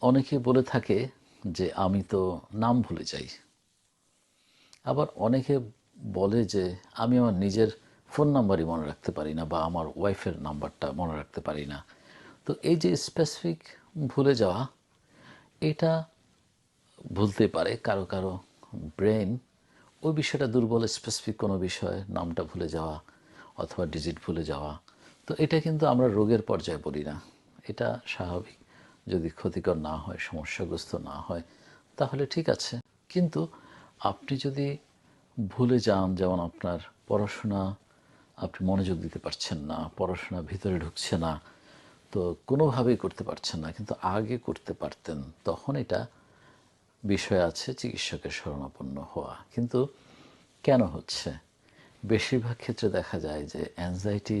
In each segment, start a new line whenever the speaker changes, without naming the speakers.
অনেকে বলে থাকে যে, আমি তো নাম ভুলে যাই। আবার অনেকে বলে যে, আমি আমার নিজের ফোন নাম্বারই মনে রাখতে পারি না বা আমার ওয়াইফের নাম্বারটা মনে রাখতে পারি না। তো এই যে স্পেসিফিক ভুলে যাওয়া, এটা ভুলতে পারে কারও কারও ব্রেন ওই বিষয়টা দুর্বল স্পেসিফিক কোনো বিষয়ে, নামটা ভুলে যাওয়া অথবা ডিজিট ভুলে যাওয়া। তো এটা কিন্তু আমরা রোগের পর্যায়ে বলি না। এটা স্বাভাবিক। যদি ক্ষতিকর না হয়, সমস্যাগ্রস্ত না হয়, তাহলে ঠিক আছে। কিন্তু আপনি যদি ভুলে যান, যেমন আপনার পড়াশোনা, আপনি মনোযোগ দিতে পারছেন না, পড়াশোনা ভিতরে ঢুকছে না, তো কোনোভাবেই করতে পারছেন না, কিন্তু আগে করতে পারতেন, তখন এটা বিষয় আছে চিকিৎসকের শরণাপন্ন হওয়া। কিন্তু কেন হচ্ছে? বেশিরভাগ ক্ষেত্রে দেখা যায় যে অ্যাংজাইটি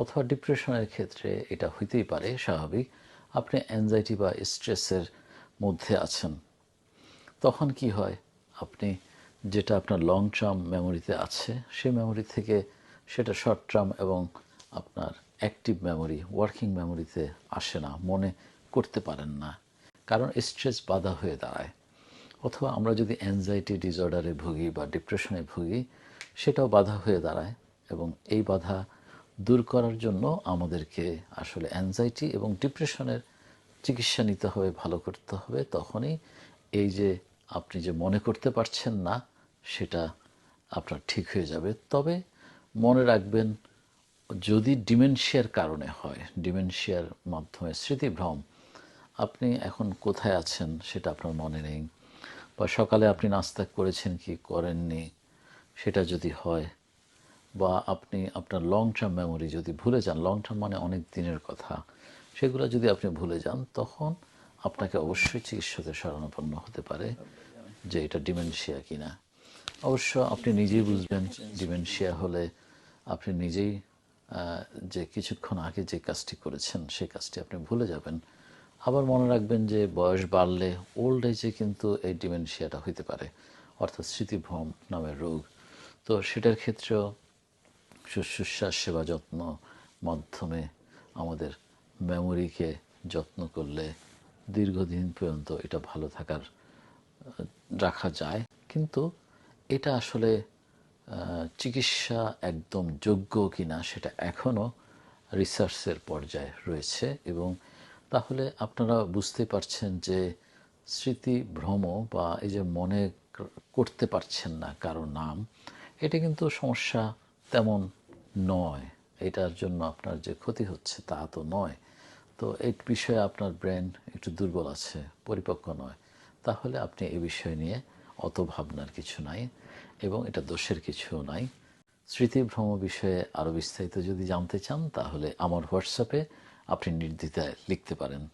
অথবা ডিপ্রেশনের ক্ষেত্রে এটা হইতেই পারে, স্বাভাবিক। আপনি অ্যাংজাইটি বা স্ট্রেসের মধ্যে আছেন, তখন কি হয়? আপনি যেটা আপনার লং টার্ম মেমোরিতে আছে, সেই মেমোরি থেকে সেটা শর্ট টার্ম এবং আপনার অ্যাক্টিভ মেমোরি ওয়ার্কিং মেমোরিতে আসে না, মনে করতে পারেন না। কারণ স্ট্রেস বাধা হয়ে দাঁড়ায়। অথবা আমরা যদি অ্যাংজাইটি ডিসঅর্ডারে ভুগি বা ডিপ্রেশনে ভুগি, সেটাও বাধা হয়ে দাঁড়ায় এবং এই বাধা দূর করার জন্য আমাদেরকে আসলে অ্যাংজাইটি এবং ডিপ্রেশনের চিকিৎসা নিতে হবে, ভালো করতে হবে। তখনই এই যে আপনি যে মনে করতে পারছেন না, সেটা আপনার ঠিক হয়ে যাবে। তবে মনে রাখবেন, যদি ডিমেনশিয়ার কারণে হয়, ডিমেনশিয়ার মাধ্যমে স্মৃতিভ্রম, আপনি এখন কোথায় আছেন সেটা আপনার মনে নেই। বা সকালে আপনি নাস্তা করেছেন কি করেননি, সেটা যদি হয় বা আপনি আপনার লং টার্ম মেমোরি যদি ভুলে যান লং টার্ম মানে অনেক দিনের কথা, সেগুলো যদি আপনি ভুলে যান, তখন আপনাকে অবশ্যই চিকিৎসকের শরণাপন্ন হতে পারে যে এটা ডিমেনশিয়া কিনা। অবশ্য আপনি নিজেই বুঝবেন ডিমেনশিয়া হলে আপনি নিজেই যে কিছুক্ষণ আগে যে কাজটি করেছেন সেই কাজটি আপনি ভুলে যাবেন। আবার মনে রাখবেন যে বয়স বাড়লে ওল্ড এজে কিন্তু এই ডিমেনশিয়াটা হইতে পারে, অর্থাৎ স্মৃতিভ্রম নামের রোগ। তো সেটার ক্ষেত্রেও শুশ্রূষার সেবা যত্ন মাধ্যমে আমাদের মেমোরিকে যত্ন করলে দীর্ঘদিন পর্যন্ত এটা ভালো থাকার রাখা যায়। কিন্তু এটা আসলে চিকিৎসা একদম যোগ্য কিনা সেটা এখনও রিসার্চের পর্যায়ে রয়েছে এবং তাহলে আপনারা বুঝতে পারছেন যে স্মৃতি ভ্রম বা এই যে মনে করতে পারছেন না কারও নাম, এটা কিন্তু সমস্যা তেমন নয়। এটার জন্য আপনার যে ক্ষতি হচ্ছে তা তো নয়। তো এই বিষয়ে আপনার ব্রেন একটু দুর্বল আছে, পরিপক্ক নয়। তাহলে আপনি এই বিষয় নিয়ে অত ভাবনার কিছু নাই এবং এটা দোষের কিছু নাই। স্মৃতিভ্রম বিষয়ে আরও বিস্তারিত যদি জানতে চান, তাহলে আমার হোয়াটসঅ্যাপে আপনি নির্দ্বিধায় লিখতে পারেন।